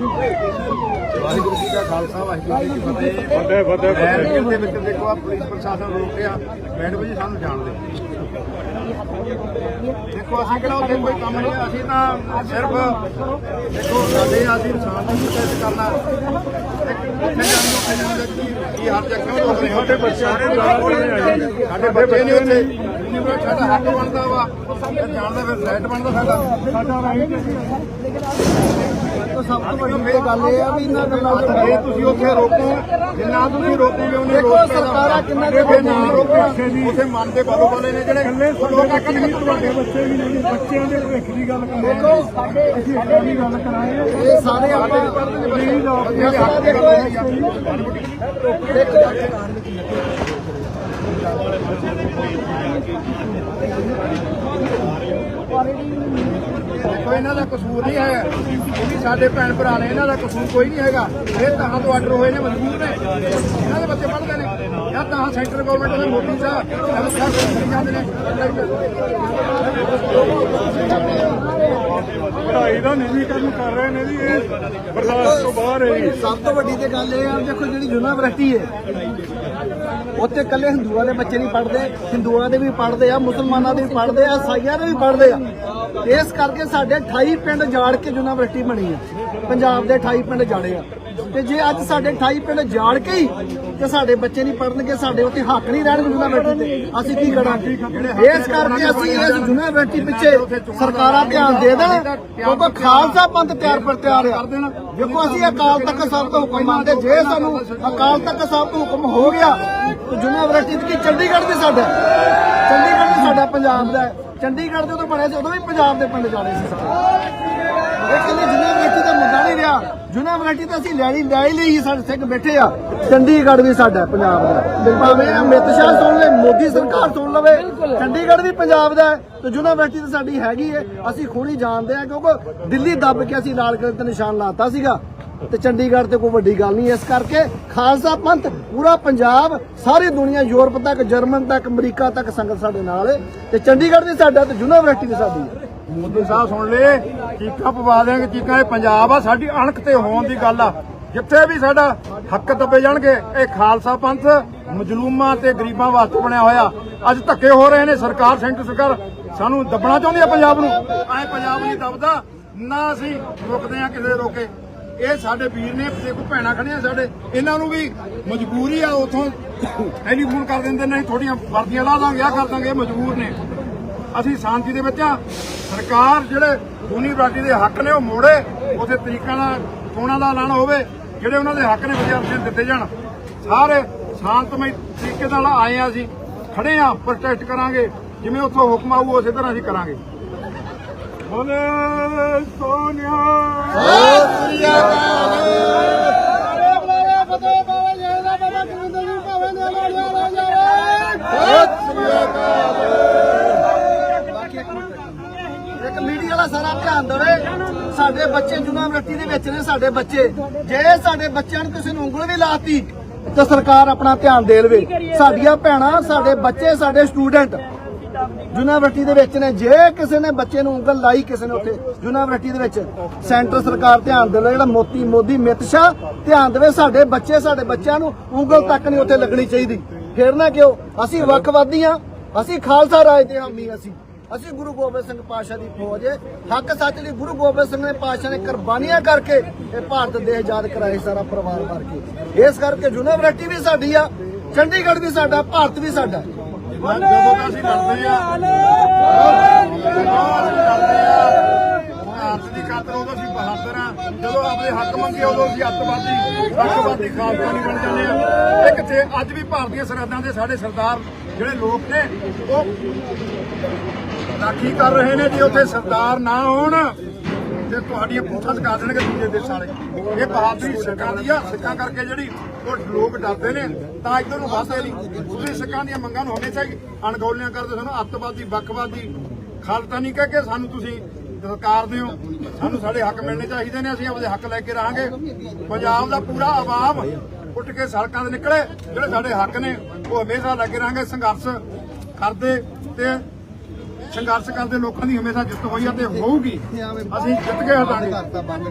ਵਾਹਿਗੁਰੂ ਜੀ ਦਾ ਖਾਲਸਾ ਵਾਹਿਗੁਰੂ ਜੀ ਕੀ ਫਤਿਹ। ਫਤਿਹ ਫਤਿਹ ਮੈਂ ਫਤਿਹ ਜੇਲ੍ਹ ਦੇ ਵਿੱਚ ਦੇਖੋ ਆ ਪੁਲਿਸ ਪ੍ਰਸ਼ਾਸਨ ਰੋਕਿਆ। ਮੈਡਮ ਜੀ ਸਾਨੂੰ ਜਾਣ ਦਿਓ ਦੇਖੋ ਅਸੀਂ ਕਿਹੜਾ ਉੱਥੇ ਕੋਈ ਕੰਮ ਨਹੀਂ ਅਸੀਂ ਤਾਂ ਸਿਰਫ ਦੇਖੋ ਸਾਡੇ ਅਸੀਂ ਇਨਸਾਨ ਦੀ ਕੋਸ਼ਿਸ਼ ਕਰਨਾ। ਉੱਥੇ ਜਾਣ ਨੂੰ ਉੱਥੇ ਜਾਣ ਦਾ ਕੀ ਜਗ੍ਹਾ ਤੋਂ ਹੋ ਰਿਹਾ ਸਾਡੇ ਬੱਚੇ। ਸਾਡੇ ਬੱਚੇ ਨੇ ਉੱਥੇ ਸਾਡਾ ਹੱਕ ਬਣਦਾ ਵਾ ਜਾਣ ਦਾ ਫਿਰ ਰਾਈਟ ਬਣਦਾ ਸਾਡਾ। ਸਾਡਾ ਰਾਈਟ ਸਭ ਤੋਂ ਵੱਡੀ ਗੱਲ ਇਹ ਆ ਵੀ ਇਹਨਾਂ ਗੱਲਾਂ ਦੇ ਜੇ ਤੁਸੀਂ ਉੱਥੇ ਰੋਕੋ ਜਿੰਨਾ ਤੁਸੀਂ ਰੋਕੋਗੇ ਉਹਨੇ ਦੇਖੋ ਰੋਕ ਸਰਕਾਰਾਂ ਕਿੰਨਾ ਦੇ ਜੇ ਨਾ ਰੋਕਿਆ ਉੱਥੇ ਮਨ ਦੇ ਬਾਲੋ ਵਾਲੇ ਨੇ ਜਿਹੜੇ ਉਹ ਲੋਕ ਸਾਡੇ ਆਖਣਗੇ ਤੁਹਾਡੇ ਬੱਚੇ ਵੀ ਨਹੀਂ ਬੱਚਿਆਂ ਦੇ ਭਵਿੱਖ ਦੀ ਗੱਲ ਕਰ ਰਹੇ ਦੇਖੋ ਸਾਡੇ ਅੱਗੇ ਦੀ ਗੱਲ ਕਰਾਂਗੇ। ਇਹ ਸਾਰੇ ਆਪਾਂ ਪਲੀਜ਼ ਮਸਲਾ ਦੇਖੋ ਦੇਖੋ। ਦੇਖੋ ਇਹਨਾਂ ਦਾ ਕਸੂਰ ਨਹੀਂ ਹੈ ਇਹ ਵੀ ਸਾਡੇ ਭੈਣ ਭਰਾ ਨੇ ਇਹਨਾਂ ਦਾ ਕਸੂਰ ਕੋਈ ਨਹੀਂ ਹੈਗਾ। ਇਹ ਤਾਂ ਤੋਂ ਆਰਡਰ ਹੋਏ ਨੇ ਮਜਬੂਰ ਨੇ। ਇਹਨਾਂ ਦੇ ਬੱਚੇ ਪੜ੍ਹਦੇ ਨੇ। ਜਾਂ ਤਾਂ ਸੈਂਟਰ ਗਵਰਨਮੈਂਟ ਦੇ ਮੋਦੀ ਸਾਹਿਬ ਸਾਹਿਬ ਕਰੀ ਜਾਂਦੇ ਨੇ। ਪੜ੍ਹਾਈ ਦਾ ਨਿਜੀਕਰਨ ਕਰ ਰਹੇ ਨੇ ਜੀ ਇਹ ਬਰਦਾਸ਼ਤ ਤੋਂ ਬਾਹਰ ਹੈ ਜੀ। ਸਭ ਤੋਂ ਵੱਡੀ ਤੇ ਗੱਲ ਇਹ ਆ ਦੇਖੋ ਜਿਹੜੀ ਯੂਨੀਵਰਸਿਟੀ ਹੈ ਉੱਥੇ ਇਕੱਲੇ ਹਿੰਦੂਆਂ ਦੇ ਬੱਚੇ ਨਹੀਂ ਪੜ੍ਹਦੇ ਹਿੰਦੂਆਂ ਦੇ ਵੀ ਪੜ੍ਹਦੇ ਆ ਮੁਸਲਮਾਨਾਂ ਦੇ ਵੀ ਪੜ੍ਹਦੇ ਆ ਸਾਈਆਂ ਦੇ ਵੀ ਪੜ੍ਹਦੇ ਆ। ਇਸ ਕਰਕੇ ਸਾਡੇ 28 ਪਿੰਡ ਜਾੜ ਕੇ ਯੂਨੀਵਰਸਿਟੀ ਬਣੀ ਹੈ। ਪੰਜਾਬ ਦੇ 28 ਪਿੰਡ ਜਾੜੇ ਆ। ਤੇ ਜੇ ਅੱਜ ਸਾਡੇ 28 ਪਿੰਡ ਜਾੜ ਕੇ ਹੀ ਤੇ ਸਾਡੇ ਬੱਚੇ ਨਹੀਂ ਪੜਨਗੇ ਸਾਡੇ ਉੱਤੇ ਹੱਕ ਨਹੀਂ ਰਹਿਣਗੇ ਯੂਨੀਵਰਸਿਟੀ ਤੇ। ਅਸੀਂ ਕੀ ਕਰਾਂਗੇ? ਇਸ ਕਰਕੇ ਅਸੀਂ ਇਸ ਯੂਨੀਵਰਸਿਟੀ ਪਿੱਛੇ ਸਰਕਾਰਾਂ ਧਿਆਨ ਦੇ ਦੇਣ, ਕਿਉਂਕਿ ਖਾਲਸਾ ਪੰਥ ਤਿਆਰ ਪਰ ਤਿਆਰ ਆ। ਦੇਖੋ, ਅਸੀਂ ਅਕਾਲ ਤਖਤ ਸਾਹਿਬ ਤੋਂ ਹੁਕਮ ਮੰਨਦੇ, ਜੇ ਸਾਨੂੰ ਅਕਾਲ ਤਖਤ ਸਾਹਿਬ ਤੋਂ ਹੁਕਮ ਹੋ ਗਿਆ, ਤਾਂ ਯੂਨੀਵਰਸਿਟੀ ਕੀ ਚੰਡੀਗੜ੍ਹ ਦੀ ਸਾਡਾ? ਚੰਡੀਗੜ੍ਹ ਵੀ ਸਾਡਾ ਪੰਜਾਬ ਦਾ ਹੈ। ਚੰਡੀਗੜ੍ਹ ਜਦੋਂ ਬਣਿਆ ਸੀ, ਉਦੋਂ ਵੀ ਪੰਜਾਬ ਦੇ ਪਿੰਡ ਜਾਣੇ ਸੀ ਸਾਰੇ ਇਹ ਕਹਿੰਦੇ ਯੂਨੀਵਰਸਿਟੀ ਮੁੱਦਾ ਨਹੀਂ ਰਿਹਾ। ਯੂਨੀਵਰਸਿਟੀ ਤਾਂ ਅਸੀਂ ਲੈਣੀ ਲੈ ਲਈ ਸੀ, ਸਾਡੇ ਸਿੰਘ ਬੈਠੇ ਆ। ਚੰਡੀਗੜ੍ਹ ਵੀ ਸਾਡਾ ਪੰਜਾਬ ਦਾ। ਭਾਵੇਂ ਅਮਿਤ ਸ਼ਾਹ ਸੁਣ ਲੈ ਮੋਦੀ ਸਰਕਾਰ ਸੁਣ ਲਵੇ ਚੰਡੀਗੜ੍ਹ ਵੀ ਪੰਜਾਬ ਦਾ ਤੇ ਯੂਨੀਵਰਸਿਟੀ ਤਾਂ ਸਾਡੀ ਹੈਗੀ ਹੈ। ਅਸੀਂ ਖੂਣੀ ਜਾਣਦੇ ਆ ਕਿਉਂਕਿ ਦਿੱਲੀ ਦੱਬ ਕੇ ਅਸੀਂ ਲਾਲ ਕਿਲੇ ਤੇ ਨਿਸ਼ਾਨ ਲਾਤਾ ਸੀਗਾ। ਤੇ ਚੰਡੀਗੜ੍ਹ ਤੇ ਕੋਈ ਵੱਡੀ ਗੱਲ ਨਹੀਂ ਇਸ ਕਰਕੇ ਖਾਲਸਾ ਪੰਥ ਪੂਰਾ ਪੰਜਾਬ ਸਾਰੀ ਦੁਨੀਆ ਯੂਰਪ ਤੱਕ ਜਰਮਨ ਤੱਕ ਅਮਰੀਕਾ ਤੱਕ ਸੰਗਤ ਸਾਡੇ ਨਾਲ ਹੈ। ਤੇ ਚੰਡੀਗੜ੍ਹ ਵੀ ਸਾਡਾ ਤੇ ਯੂਨੀਵਰਸਿਟੀ ਵੀ ਸਾਡੀ ਹੈ। ਮੋਦੀ ਸਾਹਿਬ ਸੁਣ ਲੈ ਚੀਕਾਂ ਪਵਾ ਦੇਣਗੇ ਚੀਕਾਂ ਇਹ ਪੰਜਾਬ ਆ, ਸਾਡੀ ਅਣਖ ਤੇ ਹੋਣ ਦੀ ਗੱਲ ਆ। ਜਿੱਥੇ ਵੀ ਸਾਡਾ ਹੱਕ ਦੱਬੇ ਜਾਣਗੇ, ਇਹ ਖਾਲਸਾ ਪੰਥ, ਮਜਲੂਮਾਂ ਤੇ ਗਰੀਬਾਂ ਵਾਸਤੇ ਬਣਿਆ ਹੋਇਆ। ਅੱਜ ਧੱਕੇ ਹੋ ਰਹੇ ਨੇ, ਸਰਕਾਰ, ਸੈਂਟਰ ਸਰਕਾਰ, ਸਾਨੂੰ ਦੱਬਣਾ ਚਾਹੁੰਦੀ ਆ ਪੰਜਾਬ ਨੂੰ। ਐ ਪੰਜਾਬ ਨਹੀਂ ਦੱਬਦਾ, ਨਾ ਅਸੀਂ ਰੁਕਦੇ ਆ ਕਿਸੇ ਰੋਕੇ। ਇਹ ਸਾਡੇ ਵੀਰ ਨੇ ਦੇਖੋ ਭੈਣਾਂ ਖੜੀਆਂ ਸਾਡੇ, ਇਹਨਾਂ ਨੂੰ ਵੀ ਮਜਬੂਰੀ ਆ, ਉਥੋਂ ਟੈਲੀਫੋਨ ਕਰ ਦਿੰਦੇ ਨੇ ਥੋੜੀਆਂ ਵਰਦੀਆਂ ਲਾ ਦਾਂਗੇ ਆ ਕਰ ਦਾਂਗੇ ਮਜਬੂਰ ਨੇ। ਅਸੀਂ ਸ਼ਾਂਤੀ ਦੇ ਵਿੱਚ ਆ। ਸਰਕਾਰ ਜਿਹੜੇ ਯੂਨੀਵਰਸਿਟੀ ਦੇ ਹੱਕ ਨੇ ਉਹ ਮੋੜੇ, ਉਥੇ ਤਰੀਕਾਂ ਨਾਲ, ਚੋਣਾਂ ਦਾ ਐਲਾਨ ਹੋਵੇ, ਜਿਹੜੇ ਉਹਨਾਂ ਦੇ ਹੱਕ ਨੇ ਵਿਦਿਆਰਥੀਆਂ ਨੂੰ ਦਿੱਤੇ ਜਾਣ। ਸਾਰੇ ਸ਼ਾਂਤਮਈ ਤਰੀਕੇ ਨਾਲ ਆਏ ਆ ਅਸੀਂ। ਖੜੇ ਆ ਪ੍ਰੋਟੈਸਟ ਕਰਾਂਗੇ। ਜਿਵੇਂ ਉੱਥੋਂ ਹੁਕਮ ਆਊ, ਉਸੇ ਤਰ੍ਹਾਂ ਅਸੀਂ ਕਰਾਂਗੇ। ਬੋਲੇ ਸੋਨਿਆ। ਇੱਕ ਸਾਰਾ ਧਿਆਨ ਦੇਵੇ ਸਾਡੇ ਬੱਚੇ ਯੂਨੀਵਰਸਿਟੀ ਦੇ ਵਿੱਚ ਨੇ ਸਾਡੇ ਬੱਚੇ। ਜੇ ਸਾਡੇ ਬੱਚਿਆਂ ਨੂੰ ਕਿਸੇ ਨੂੰ ਉਂਗਲ ਵੀ ਲਾਤੀ, ਤਾਂ ਸਰਕਾਰ ਆਪਣਾ ਧਿਆਨ ਦੇ ਲਵੇ। ਸਾਡੀਆਂ ਭੈਣਾਂ, ਸਾਡੇ ਬੱਚੇ, ਸਾਡੇ ਸਟੂਡੈਂਟ ਯੂਨੀਵਰਸਿਟੀ ਦੇ ਵਿੱਚ ਨੇ। ਜੇ ਕਿਸੇ ਨੇ ਬੱਚੇ ਨੂੰ ਉਂਗਲ ਲਾਈ ਕਿਸੇ ਨੇ ਉੱਥੇ ਯੂਨੀਵਰਸਿਟੀ ਦੇ ਵਿੱਚ, ਸੈਂਟਰ ਸਰਕਾਰ ਧਿਆਨ ਦੇਵੇ। ਜਿਹੜਾ ਮੋਤੀ, ਮੋਦੀ, ਮਿਤ ਮਿਤਸ਼ਾ ਧਿਆਨ ਦੇਵੇ। ਸਾਡੇ ਬੱਚੇ, ਸਾਡੇ ਬੱਚਿਆਂ ਨੂੰ ਉਂਗਲ ਤੱਕ ਨਹੀਂ ਉੱਥੇ ਲੱਗਣੀ ਚਾਹੀਦੀ। ਫੇਰ ਨਾ ਕਿਉਂ? ਅਸੀਂ ਵੱਖਵਾਦੀ ਆ ਅਸੀਂ ਖਾਲਸਾ ਰਾਜ ਦੇ ਹਾਮੀ ਅਸੀਂ। ਅਸੀਂ ਗੁਰੂ ਗੋਬਿੰਦ ਸਿੰਘ ਪਾਤਸ਼ਾਹ ਦੀ ਫੌਜ ਹੱਕ ਸੱਚ ਲਈ ਗੁਰੂ ਗੋਬਿੰਦ ਸਿੰਘ ਨੇ ਪਾਤਸ਼ਾਹ ਨੇ ਕੁਰਬਾਨੀਆਂ ਕਰਕੇ ਇਹ ਭਾਰਤ ਦੇਸ਼ ਆਜ਼ਾਦ ਕਰਾਏ ਸਾਰਾ ਪਰਿਵਾਰ ਭਰ ਕੇ। ਇਸ ਕਰਕੇ ਯੂਨੀਵਰਸਿਟੀ ਵੀ ਸਾਡੀ ਆ, ਚੰਡੀਗੜ੍ਹ ਵੀ ਸਾਡਾ, ਭਾਰਤ ਵੀ ਸਾਡਾ। ਜਦੋਂ ਅਸੀਂ ਲੜਦੇ ਆ, ਭਾਰਤ ਦੀ ਖਾਤਰ ਉਦੋਂ ਅਸੀਂ ਬਹਾਦਰ ਆ। ਜਦੋਂ ਆਪਣੇ ਹੱਕ ਮੰਗੇ ਉਦੋਂ ਅਸੀਂ ਅੱਤਵਾਦੀ ਅੱਤਵਾਦੀ ਖਾਲਸਾ ਨਹੀਂ ਬਣ ਜਾਂਦੇ ਆ। ਇੱਕ ਤੇ ਅੱਜ ਵੀ ਭਾਰਤੀਆਂ ਸਰਹੱਦਾਂ ਦੇ ਸਾਡੇ ਸਰਦਾਰ ਜਿਹੜੇ ਲੋਕ ਨੇ, ਉਹ ਰਾਖੀ ਕਰ ਰਹੇ ਨੇ ਜੇ ਉੱਥੇ ਸਰਦਾਰ ਨਾ ਹੋਣ, ਤੇ ਤੁਹਾਡੀਆਂ ਪੁੱਠਾਂ ਸਕਾ ਦੇਣਗੇ ਦੂਜੇ ਦੇਸ਼ ਵਾਲੇ। ਇਹ ਬਹਾਦਰੀ ਸਿੱਖਾਂ ਦੀ ਆ। ਸਿੱਖਾਂ ਕਰਕੇ ਜਿਹੜੀ ਉਹ ਲੋਕ ਡਰਦੇ ਨੇ, ਤਾਂ ਇੱਧਰ ਨੂੰ ਵੱਧਦੇ ਨਹੀਂ ਤੁਸੀਂ ਸਿੱਖਾਂ ਦੀਆਂ ਮੰਗਾਂ ਨੂੰ ਹਮੇਸ਼ਾ ਹੀ ਅਣਗੌਲਿਆਂ ਕਰਦੇ ਸਾਨੂੰ ਅੱਤਵਾਦੀ, ਵੱਖਵਾਦੀ ਖਾਲਤਾ ਨਹੀਂ ਕਹਿ ਕੇ ਸਾਨੂੰ ਤੁਸੀਂ ਸਰਕਾਰ ਦਿਓ। ਸਾਨੂੰ ਸਾਡੇ ਹੱਕ ਮਿਲਣੇ ਚਾਹੀਦੇ ਨੇ, ਅਸੀਂ ਆਪਦੇ ਹੱਕ ਲੈ ਕੇ ਰਹਾਂਗੇ। ਪੰਜਾਬ ਦਾ ਪੂਰਾ ਆਵਾਮ ਉੱਠ ਕੇ ਸੜਕਾਂ ਤੇ ਨਿਕਲੇ, ਜਿਹੜੇ ਸਾਡੇ ਹੱਕ ਨੇ ਉਹ ਹਮੇਸ਼ਾ ਲੱਗੇ ਰਹਾਂਗੇ ਸੰਘਰਸ਼ ਕਰਦੇ ਤੇ ਸੰਘਰਸ਼ ਕਰਦੇ ਲੋਕਾਂ ਦੀ ਹਮੇਸ਼ਾ ਜਿੱਤ ਹੋਈ ਆ ਤੇ ਹੋਊਗੀ। ਅਸੀਂ ਜਿੱਤ ਕੇ ਹਟਾਂਗੇ। ਬੰਦ ਕਰਤਾ ਬੰਦ